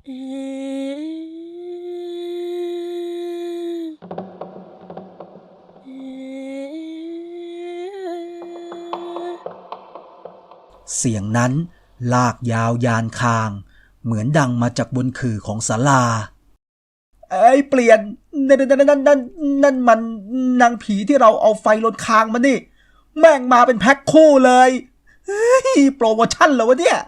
เสียงนั้นลากยาวยานคาง เหมือนดังมาจากบนขื่อของศาลาเอ้เปลี่ยน นั่นนั่นนั่นนั่นนั่นมันนางผีที่เราเอาไฟลนคางมันนี่ แม่งมาเป็นแพ็คคู่เลย โปรโมชั่นเหรอวะเนี่ย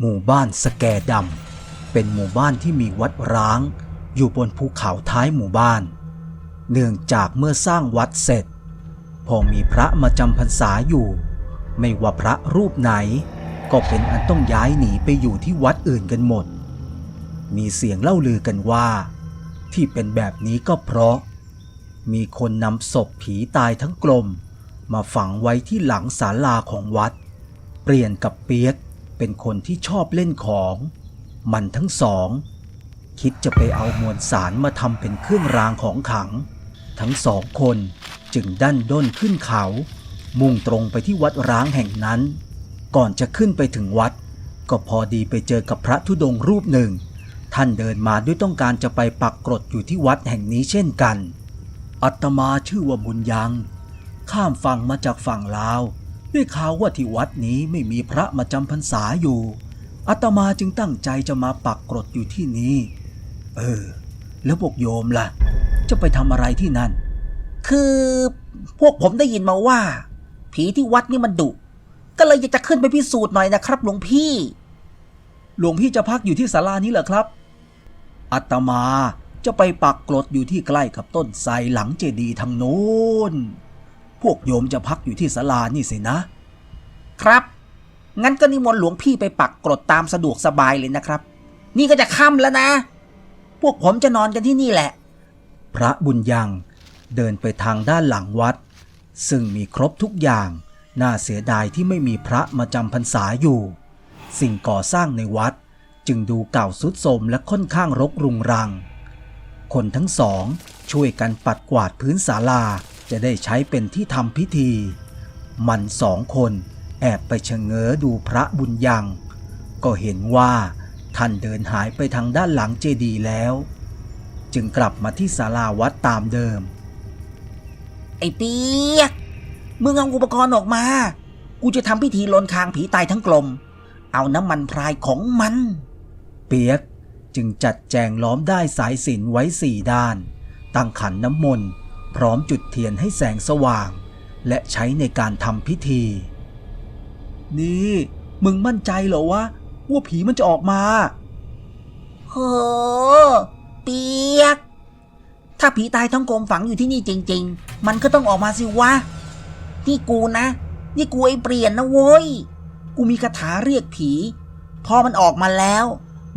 หมู่บ้านสแกดำเป็นหมู่บ้านที่มีวัดร้าง อยู่บนภูเขาท้ายหมู่บ้าน เนื่องจากเมื่อสร้างวัดเสร็จ พอมีพระมาจำพรรษาอยู่ ไม่ว่าพระรูปไหน ก็เป็นอันต้องย้ายหนีไปอยู่ที่วัดอื่นกันหมด มีเสียงเล่าลือกันว่า ที่เป็นแบบนี้ก็เพราะ มีคนนำศพผีตายทั้งกลม มาฝังไว้ที่หลังศาลาของวัด เปลี่ยนกับเปียก เป็นคนที่ชอบเล่นของ มันทั้งสอง คิดจะไปเอามวลสารมาทำเป็นเครื่องรางของขัง ทั้งสองคนจึงดันด้นขึ้นเขา มุ่งตรงไปที่วัดร้างแห่งนั้น ก่อนจะขึ้นไปถึงวัด ก็พอดีไปเจอกับพระธุดงค์รูปหนึ่ง ท่านเดินมาด้วยต้องการจะไปปักกรดอยู่ที่วัดแห่งนี้เช่นกัน อัตมาชื่อว่าบุญยัง ข้ามฝั่งมาจากฝั่งลาว ได้ข่าวว่าที่วัดนี้ไม่มีพระมาจำพรรษาอยู่อัตมาจึงตั้งใจจะมาปักกรดอยู่ที่นี้ เออ แล้วพวกโยมล่ะ จะไปทำอะไรที่นั่น คือพวกผมได้ยินมาว่า ผีที่วัดนี่มันดุ ก็เลยอยากจะขึ้นไปพิสูจน์หน่อยนะครับหลวงพี่ หลวงพี่จะพักอยู่ที่ศาลานี้เหรอครับอัตมาจะไปปักกรดอยู่ที่ใกล้กับต้นไทรหลังเจดีย์ทางโน้น พวกโยมจะพักอยู่ที่ศาลานี่สินะ ครับ งั้นก็นิมนต์หลวงพี่ไปปักกรดตามสะดวกสบายเลยนะครับ นี่ก็จะค่ำแล้วนะ พวกผมจะนอนกันที่นี่แหละ พระบุญยังเดินไปทางด้านหลังวัด ซึ่งมีครบทุกอย่าง น่าเสียดายที่ไม่มีพระมาจำพรรษาอยู่ สิ่งก่อสร้างในวัดจึงดูเก่าสุดโทมและค่อนข้างรกรุงรัง คนทั้งสองช่วยกันปัดกวาดพื้นศาลา จะได้ใช้เป็นที่ทำพิธี มันสองคนแอบไปชะเง้อดูพระบุญยัง ก็เห็นว่าท่านเดินหายไปทางด้านหลังเจดีย์แล้ว จึงกลับมาที่ศาลาวัดตามเดิม ไอ้เปียกมึงเอาอุปกรณ์ออกมา กูจะทำพิธีลนคางผีตายทั้งกลม เอาน้ำมันพรายของมัน เปียกจึงจัดแจงล้อมได้สายสิญจนไว้สี่ด้าน ตั้งขันน้ำมนต์ พร้อมจุดเทียนให้แสงสว่าง และใช้ในการทำพิธี นี่ มึงมั่นใจเหรอวะ ว่าผีมันจะออกมาโหเปียก ถ้าผีตายทั้งกลมฝังอยู่ที่นี่จริง ๆ มันก็ต้องออกมาสิวะ นี่กูนะ นี่กูไอ้เปลี่ยนนะโว้ย กูมีคาถาเรียกผี พอมันออกมาแล้ว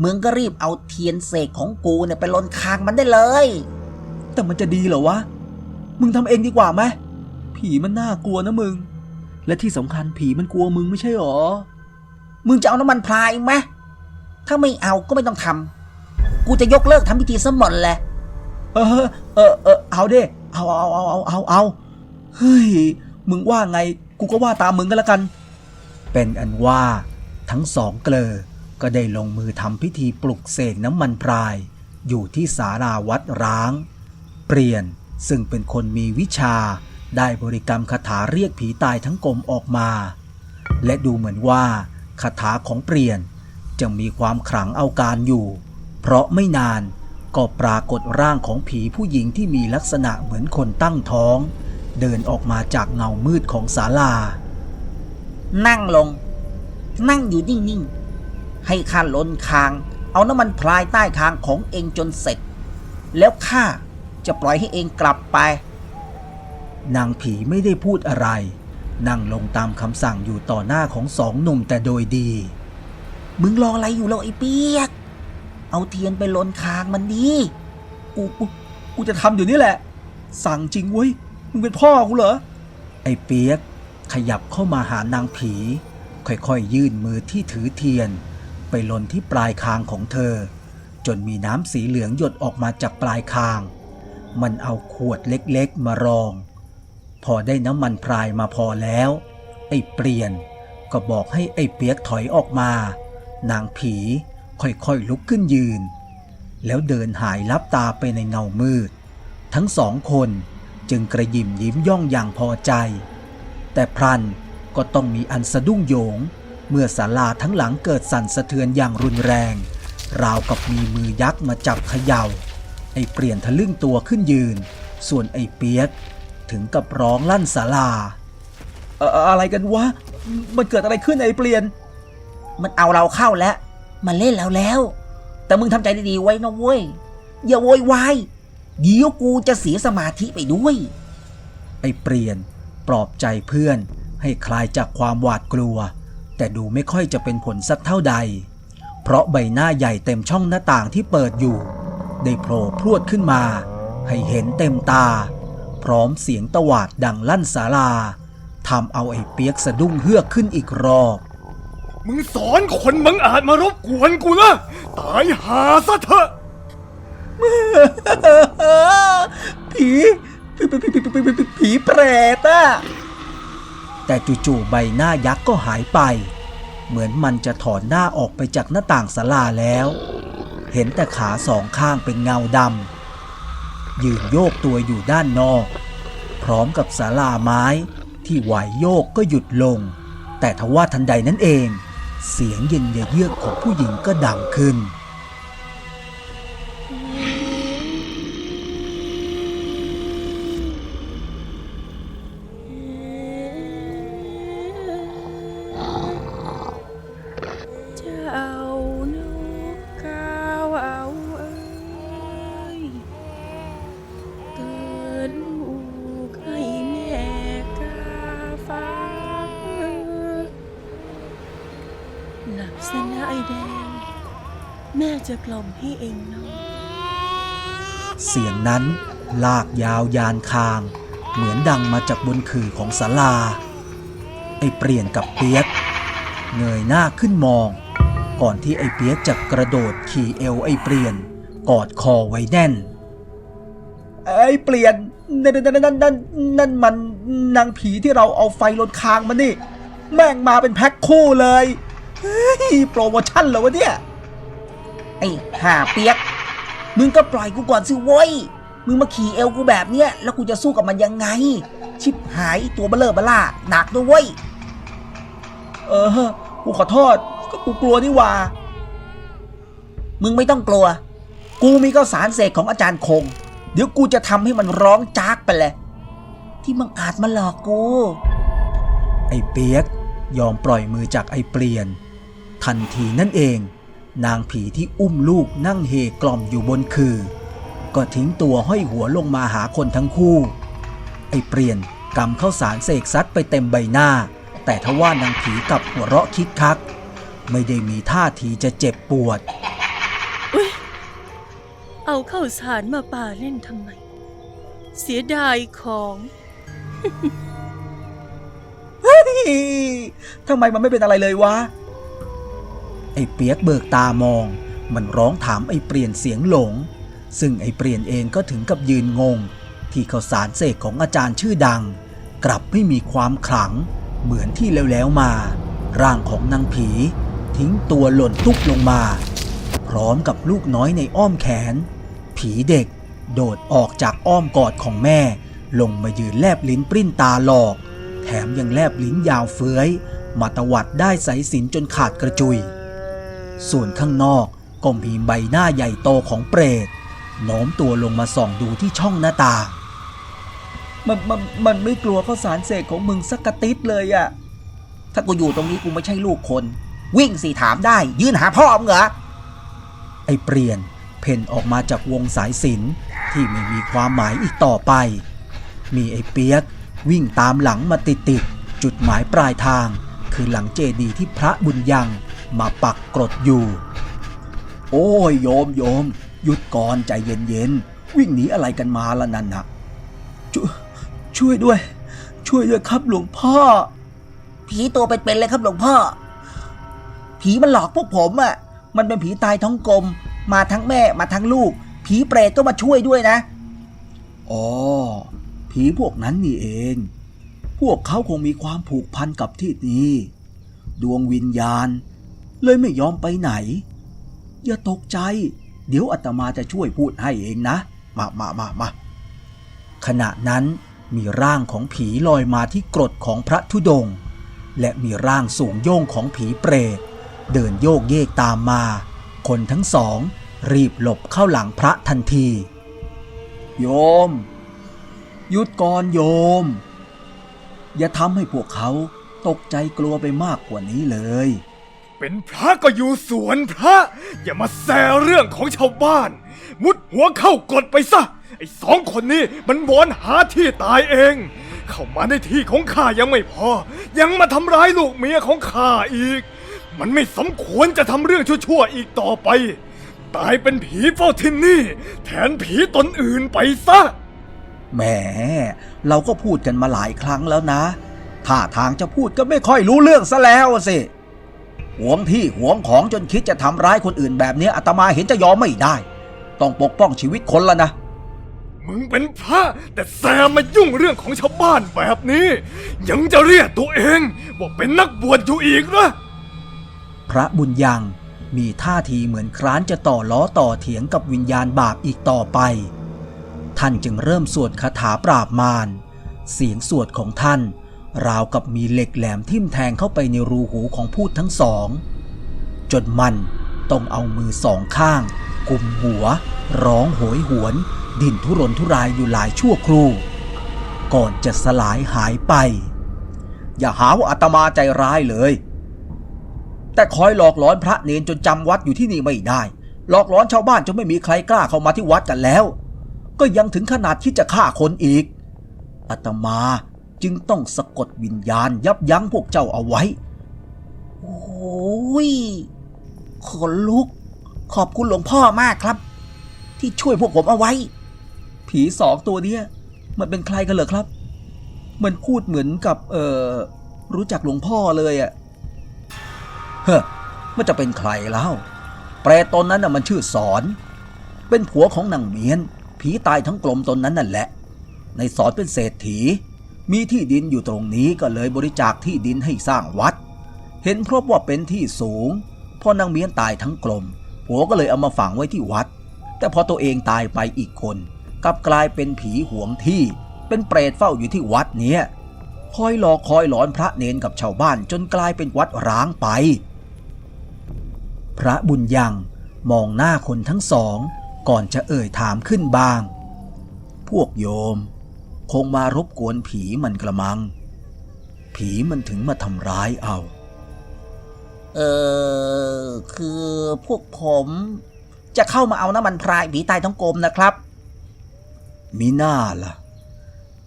มึงก็รีบเอาเทียนเสกของกูเนี่ยไปลนคางมันได้เลย แต่มันจะดีเหรอวะ มึงทำเองดีกว่าไหมผีมันน่ากลัวนะมึง และที่สำคัญผีมันกลัวมึงไม่ใช่หรอ มึงจะเอาน้ำมันพรายไหมถ้าไม่เอาก็ไม่ต้องทำกูจะยกเลิกทำพิธีซะหมดแหละเออเออเออเอาดิเอาเอาเอาเอาเอาเอาเฮ้ยมึงว่าไงกูก็ว่าตามมึงก็แล้วกัน เป็นอันว่าทั้งสองเกลอก็ได้ลงมือทำพิธีปลุกเสกน้ำมันพราย อยู่ที่สาราวัดร้าง เปลี่ยน ซึ่งเป็นคนมีวิชาได้บริกรรมคาถาเรียกผีตายทั้งกลมออกมา และดูเหมือนว่าคาถาของเปลี่ยนจะมีความขลังเอาการอยู่ เพราะไม่นานก็ปรากฏร่างของผีผู้หญิงที่มีลักษณะเหมือนคนตั้งท้อง เดินออกมาจากเงามืดของศาลา นั่งลง นั่งอยู่นิ่งๆ ให้ข้าลนคาง เอาน้ำมันพรายใต้คางของเองจนเสร็จ แล้วข้า จะปล่อยให้เองกลับไป นางผีไม่ได้พูดอะไร นั่งลงตามคำสั่งอยู่ต่อหน้าของสองหนุ่มแต่โดยดี มึงรออะไรอยู่แล้วไอ้เปียก เอาเทียนไปลนคางมันดีกูกูกูจะทำอยู่นี่แหละ สั่งจริงเว้ย มึงเป็นพ่อกูเหรอ ไอ้เปียกขยับเข้ามาหานางผี ค่อยๆยื่นมือที่ถือเทียน ไปลนที่ปลายคางของเธอ จนมีน้ำสีเหลืองหยดออกมาจากปลายคาง มันเอาขวดเล็กๆมารอง พอได้น้ำมันพรายมาพอแล้ว ไอ้เปลี่ยนก็บอกให้ไอ้เปียกถอยออกมา นางผีค่อยๆลุกขึ้นยืน แล้วเดินหายลับตาไปในเงามืด ทั้งสองคนจึงกระยิมยิ้มย่องอย่างพอใจ แต่พรันก็ต้องมีอันสะดุ้งโยง เมื่อศาลาทั้งหลังเกิดสั่นสะเทือนอย่างรุนแรง ราวกับมีมือยักษ์มาจับเขยา่า ไอ้เปลี่ยนทะลึ่งตัวขึ้นยืน ส่วนไอ้เปียกถึงกับร้องลั่นศาลาอะไรกันวะ มันเกิดอะไรขึ้นไอ้เปลี่ยน มันเอาเราเข้าแล้ว มันเล่นเราแล้ว แต่มึงทำใจดีๆไว้นะเว้ย อย่าโวยวาย เดี๋ยวกูจะเสียสมาธิไปด้วย ไอ้เปลี่ยนปลอบใจเพื่อนให้คลายจากความหวาดกลัว แต่ดูไม่ค่อยจะเป็นผลสักเท่าใด เพราะใบหน้าใหญ่เต็มช่องหน้าต่างที่เปิดอยู่ ได้โผล่พรวดขึ้นมา ให้เห็นเต็มตา พร้อมเสียงตวาดดังลั่นศาลาทำเอาไอ้เปียกสะดุ้งเฮือกขึ้นอีกรอบ มึงสอนคนบังอาจมารบกวนกูนะตายหาซะเถอะผีผีผีผีผีผีผีเปรตอะแต่จู่ๆใบหน้ายักษ์ก็หายไป เหมือนมันจะถอนหน้าออกไปจากหน้าต่างศาลาแล้ว เห็นแต่ขาสองข้างเป็นเงาดำยืนโยกตัวอยู่ด้านนอก พร้อมกับศาลาไม้ที่ไหวโยกก็หยุดลง แต่ทว่าทันใดนั้นเอง เสียงเย็นเยือกของผู้หญิงก็ดังขึ้น หลับซะนะไอแดง แม่จะกล่อมให้เองเนาะเสียงนั้นลากยาวยานคาง เหมือนดังมาจากบนขื่อของศาลา ไอเปลี่ยนกับเปียกเงยหน้าขึ้นมอง ก่อนที่ไอเปียกจะกระโดดขี่เอวไอเปลี่ยน กอดคอไว้แน่น ไอเปลี่ยนนั่นนั่นนั่นนั่นนั่นมันนางผีที่เราเอาไฟลนคางมันนี่ แม่งมาเป็นแพ็คคู่เลย โปรโมชั่นเหรอวะเนี่ย ไอ้ห่าเปียก มึงก็ปล่อยกูก่อนสิเว้ย มึงมาขี่เอวกูแบบเนี้ย แล้วกูจะสู้กับมันยังไง ชิบหายตัวเบลอเบล่าหนักด้วยเว้ยเออ กูขอโทษ ก็กูกลัวนี่ว่า มึงไม่ต้องกลัว กูมีข้าวสารเสกของอาจารย์คง เดี๋ยวกูจะทำให้มันร้องจากไปเลย ที่มึงอาจมาหลอกกู ไอ้เปียกยอมปล่อยมือจากไอ้เปลี่ยน ทันทีนั่นเอง นางผีที่อุ้มลูกนั่งเฮกล่อมอยู่บนคือ ก็ทิ้งตัวห้อยหัวลงมาหาคนทั้งคู่ ไอ้เปลี่ยนกำเข้าสารเสกซัดไปเต็มใบหน้า แต่ทว่านางผีกลับหัวเราะคิกคัก ไม่ได้มีท่าทีจะเจ็บปวด เอาข้าวสารมาป่าเล่นทำไม เสียดายของทำไมมันไม่เป็นอะไรเลยวะ ไอ้เปียกเบิกตามอง มันร้องถามไอ้เปลี่ยนเสียงหลง ซึ่งไอ้เปลี่ยนเองก็ถึงกับยืนงง ที่ข้าวสารเสกของอาจารย์ชื่อดัง กลับไม่มีความขลัง เหมือนที่แล้วๆมา ร่างของนางผี ทิ้งตัวหล่นตุ๊บลงมา พร้อมกับลูกน้อยในอ้อมแขน ผีเด็กโดดออกจากอ้อมกอดของแม่ ลงมายืนแลบลิ้นปริ้นตาหลอก แถมยังแลบลิ้นยาวเฟื้อยมาตวัดได้สายสินจนขาดกระจุย ส่วนข้างนอกก็มีใบหน้าใหญ่โตของเปรตโน้มตัวลงมาส่องดูที่ช่องหน้าต่างมันมันมันไม่กลัวข้าวสารเสกของมึงสักกระติดเลยอะถ้ากูอยู่ตรงนี้กูไม่ใช่ลูกคน วิ่งสิถามได้ ยืนหาพ่อมึงเหรอไอเปลี่ยนเพ่นออกมาจากวงสายสินที่ไม่มีความหมายอีกต่อไป มีไอเปียกวิ่งตามหลังมาติดติดๆจุดหมายปลายทาง คือหลังเจดีย์ที่พระบุญยัง มาปักกรดอยู่ โอ้ยโยมโยม หยุดก่อนใจเย็นๆวิ่งหนีอะไรกันมาละนั่นนะชวยช่วยด้วย ช่วยด้วยครับหลวงพ่อ ผีตัวเป็นๆเลยครับหลวงพ่อ ผีมันหลอกพวกผมอะ่ะ มันเป็นผีตายท้องกลม มาทั้งแม่มาทั้งลูก ผีเปรตก็มาช่วยด้วยนะอ๋อผีพวกนั้นนี่เอง พวกเขาคงมีความผูกพันกับที่นี้ ดวงวิญญาณ เลยไม่ยอมไปไหน อย่าตกใจ เดี๋ยวอาตมาจะช่วยพูดให้เองนะ มามามามาขณะนั้นมีร่างของผีลอยมาที่กรดของพระธุดงค์และมีร่างสูงโย่งของผีเปรตเดินโยกเยกตามมา คนทั้งสอง รีบหลบเข้าหลังพระทันที โยมหยุดก่อนโยม อย่าทำให้พวกเขาตกใจกลัวไปมากกว่านี้เลย เป็นพระก็อยู่สวนพระ อย่ามาแซเรื่องของชาวบ้าน มุดหัวเข้ากดไปซะ ไอ้สองคนนี้มันวอนหาที่ตายเอง เข้ามาในที่ของข้ายังไม่พอ ยังมาทำร้ายลูกเมียของข้าอีก มันไม่สมควรจะทำเรื่องชั่วๆอีกต่อไป ตายเป็นผีเฝ้าที่นี่ แทนผีตนอื่นไปซะแหมเราก็พูดกันมาหลายครั้งแล้วนะถ้าทางจะพูดก็ไม่ค่อยรู้เรื่องซะแล้วสิ หวงที่หวงของจนคิดจะทำร้ายคนอื่นแบบนี้อาตมาเห็นจะยอมไม่ได้ ต้องปกป้องชีวิตคนละนะ มึงเป็นพระแต่แซมมายุ่งเรื่องของชาวบ้านแบบนี้ ยังจะเรียกตัวเองว่าเป็นนักบวชอยู่อีกนะพระบุญยังมีท่าทีเหมือนคร้านจะต่อล้อต่อเถียงกับวิญญาณบาปอีกต่อไป ท่านจึงเริ่มสวดคาถาปราบมารเสียงสวดของท่าน ราวกับมีเหล็กแหลมทิ่มแทงเข้าไปในรูหูของพูดทั้งสอง จนมันต้องเอามือสองข้างกุมหัว ร้องโหยหวน ดิ้นทุรนทุรายอยู่หลายชั่วครู่ ก่อนจะสลายหายไป อย่าหาว่าอาตมาใจร้ายเลย แต่คอยหลอกหลอนพระเนนจนจำวัดอยู่ที่นี่ไม่ได้ หลอกหลอนชาวบ้านจนไม่มีใครกล้าเข้ามาที่วัดกันแล้ว ก็ยังถึงขนาดคิดจะฆ่าคนอีกอาตมา จึงต้องสะกดวิญญาณยับยั้งพวกเจ้าเอาไว้ โอ้ย ขนลุก ขอบคุณหลวงพ่อมากครับ ที่ช่วยพวกผมเอาไว้ ผีสองตัวเนี้ยมันเป็นใครกันเหรอครับ มันพูดเหมือนกับเออรู้จักหลวงพ่อเลยอะเฮ้อมันจะเป็นใครแล้วเปรตตนนั้นน่ะมันชื่อสอน เป็นผัวของนางเมียน ผีตายทั้งกลมตนนั้นนั่นแหละ ในสอนเป็นเศรษฐี มีที่ดินอยู่ตรงนี้ก็เลยบริจาคที่ดินให้สร้างวัด เห็นเพราะว่าเป็นที่สูงพอนางเมียนตายทั้งกลมผัวก็เลยเอามาฝังไว้ที่วัด แต่พอตัวเองตายไปอีกคนกลับกลายเป็นผีหวงที่ เป็นเปรตเฝ้าอยู่ที่วัดเนี้ยคอยหลอกคอยหลอนพระเนนกับชาวบ้านจนกลายเป็นวัดร้างไป พระบุญยังมองหน้าคนทั้งสอง ก่อนจะเอ่ยถามขึ้นบ้าง พวกโยม คงมารบกวนผีมันกระมัง ผีมันถึงมาทำร้ายเอา เออคือพวกผมจะเข้ามาเอาน้ำมันพรายผีตายทั้งกลมนะครับ มีหน้าล่ะ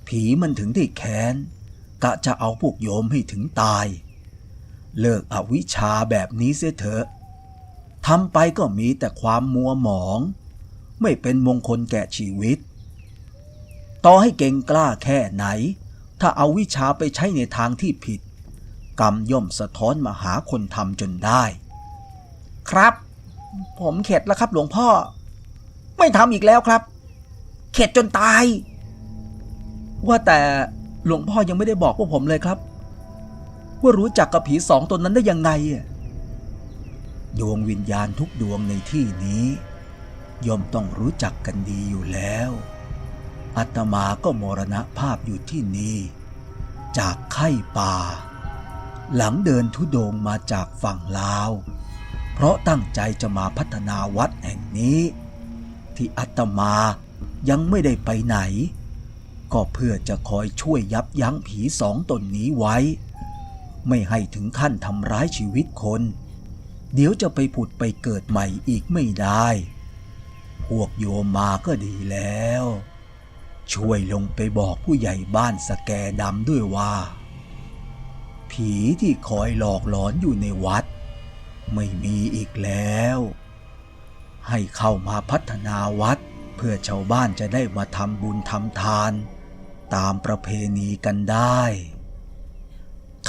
ผีมันถึงได้แค้น กะจะเอาพวกโยมให้ถึงตาย เลิกอวิชชาแบบนี้เสียเถอะทำไปก็มีแต่ความมัวหมอง ไม่เป็นมงคลแก่ชีวิต ต่อให้เก่งกล้าแค่ไหน ถ้าเอาวิชาไปใช้ในทางที่ผิด กรรมย่อมสะท้อนมาหาคนทำจนได้ ครับ ผมเข็ดแล้วครับหลวงพ่อ ไม่ทำอีกแล้วครับ เข็ดจนตาย ว่าแต่หลวงพ่อยังไม่ได้บอกพวกผมเลยครับ ว่ารู้จักกับผีสองตนนั้นได้ยังไงดวงวิญญาณทุกดวงในที่นี้ ย่อมต้องรู้จักกันดีอยู่แล้ว อาตมาก็มรณภาพอยู่ที่นี่ จากไข้ป่า หลังเดินทุดงมาจากฝั่งลาว เพราะตั้งใจจะมาพัฒนาวัดแห่งนี้ ที่อาตมายังไม่ได้ไปไหน ก็เพื่อจะคอยช่วยยับยั้งผีสองตนนี้ไว้ ไม่ให้ถึงขั้นทำร้ายชีวิตคน เดี๋ยวจะไปผุดไปเกิดใหม่อีกไม่ได้ พวกโยมมาก็ดีแล้ว ช่วยลงไปบอกผู้ใหญ่บ้านสแกดำด้วยว่า ผีที่คอยหลอกหลอนอยู่ในวัด ไม่มีอีกแล้ว ให้เข้ามาพัฒนาวัดเพื่อชาวบ้านจะได้มาทำบุญทำทาน ตามประเพณีกันได้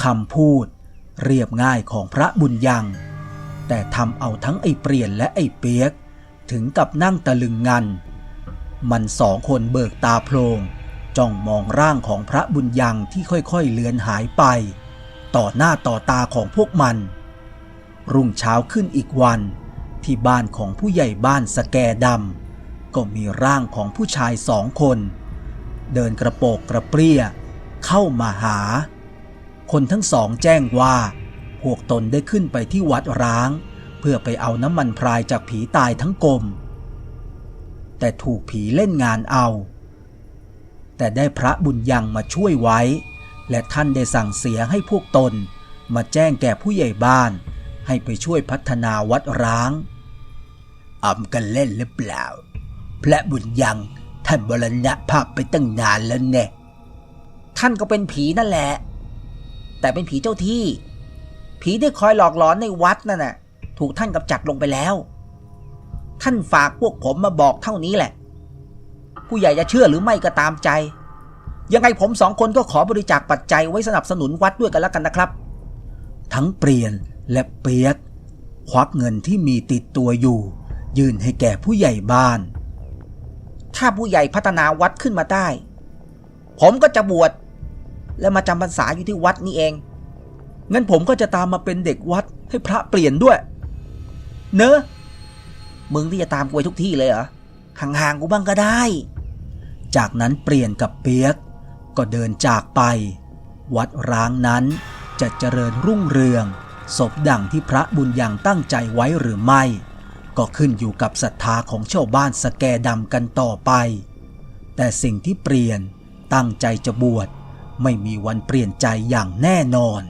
คำพูดเรียบง่ายของพระบุญยัง แต่ทำเอาทั้งไอ้เปลี่ยนและไอ้เปียก ถึงกับนั่งตะลึงงัน มันสองคนเบิกตาโพลงจ้องมองร่างของพระบุญยังที่ค่อยๆเลือนหายไป ต่อหน้าต่อตาของพวกมัน รุ่งเช้าขึ้นอีกวัน ที่บ้านของผู้ใหญ่บ้านสแกดำก็มีร่างของผู้ชายสองคน เดินกระโปกกระเปรี้ย เข้ามาหา คนทั้งสองแจ้งว่า พวกตนได้ขึ้นไปที่วัดร้าง เพื่อไปเอาน้ำมันพรายจากผีตายทั้งกลม แต่ถูกผีเล่นงานเอา แต่ได้พระบุญยังมาช่วยไว้ และท่านได้สั่งเสียให้พวกตน มาแจ้งแก่ผู้ใหญ่บ้าน ให้ไปช่วยพัฒนาวัดร้างอำกันเล่นหรือเปล่า พระบุญยังท่านบรณะภาพไปตั้งนานแล้วแน่ท่านก็เป็นผีนั่นแหละ แต่เป็นผีเจ้าที่ ผีที่คอยหลอกหลอนในวัดนั่นน่ะ ถูกท่านกำจัดลงไปแล้ว ท่านฝากพวกผมมาบอกเท่านี้แหละ ผู้ใหญ่จะเชื่อหรือไม่ก็ตามใจ ยังไงผมสองคนก็ขอบริจาคปัจจัยไว้สนับสนุนวัดด้วยกันแล้วกันนะครับ ทั้งเปลี่ยนและเปียก ควักเงินที่มีติดตัวอยู่ ยื่นให้แก่ผู้ใหญ่บ้าน ถ้าผู้ใหญ่พัฒนาวัดขึ้นมาได้ ผมก็จะบวชและมาจำพรรษาอยู่ที่วัดนี้เอง งั้นผมก็จะตามมาเป็นเด็กวัดให้พระเปลี่ยนด้วย เนอะ มึงที่จะตามกูไปทุกที่เลยเหรอ ห่างๆกูบ้างก็ได้ จากนั้นเปลี่ยนกับเปียก ก็เดินจากไป วัดร้างนั้นจะเจริญรุ่งเรือง ศพดังที่พระบุญยังตั้งใจไว้หรือไม่ ก็ขึ้นอยู่กับศรัทธาของชาวบ้านสแกดำกันต่อไป แต่สิ่งที่เปลี่ยนตั้งใจจะบวชไม่มีวันเปลี่ยนใจอย่างแน่นอน